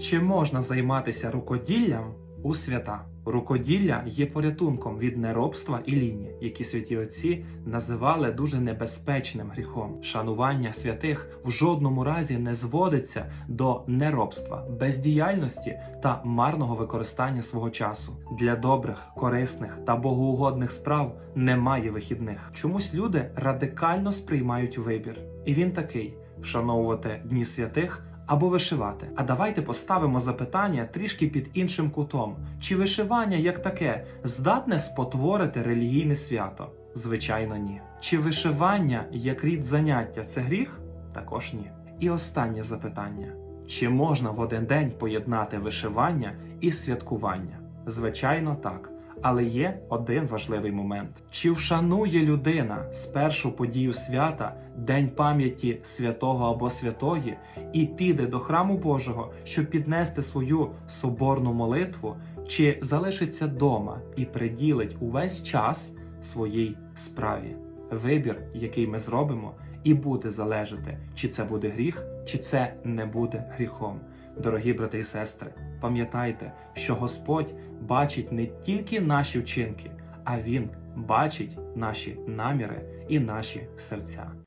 Чи можна займатися рукоділлям у свята? Рукоділля є порятунком від неробства і ліні, які святі отці називали дуже небезпечним гріхом. Шанування святих в жодному разі не зводиться до неробства, бездіяльності та марного використання свого часу. Для добрих, корисних та богоугодних справ немає вихідних. Чомусь люди радикально сприймають вибір, і він такий: вшановувати дні святих або вишивати. А давайте поставимо запитання трішки під іншим кутом: чи вишивання як таке здатне спотворити релігійне свято? Звичайно, ні. Чи вишивання як рід заняття це гріх? Також ні. І останнє запитання: чи можна в один день поєднати вишивання і святкування? Звичайно, так. Але є один важливий момент: чи вшанує людина спершу подію свята, день пам'яті святого або святої, і піде до храму Божого, щоб піднести свою соборну молитву, чи залишиться дома і приділить увесь час своїй справі? Вибір, який ми зробимо, і буде залежати, чи це буде гріх, чи це не буде гріхом. Дорогі брати і сестри, пам'ятайте, що Господь бачить не тільки наші вчинки, а Він бачить наші наміри і наші серця.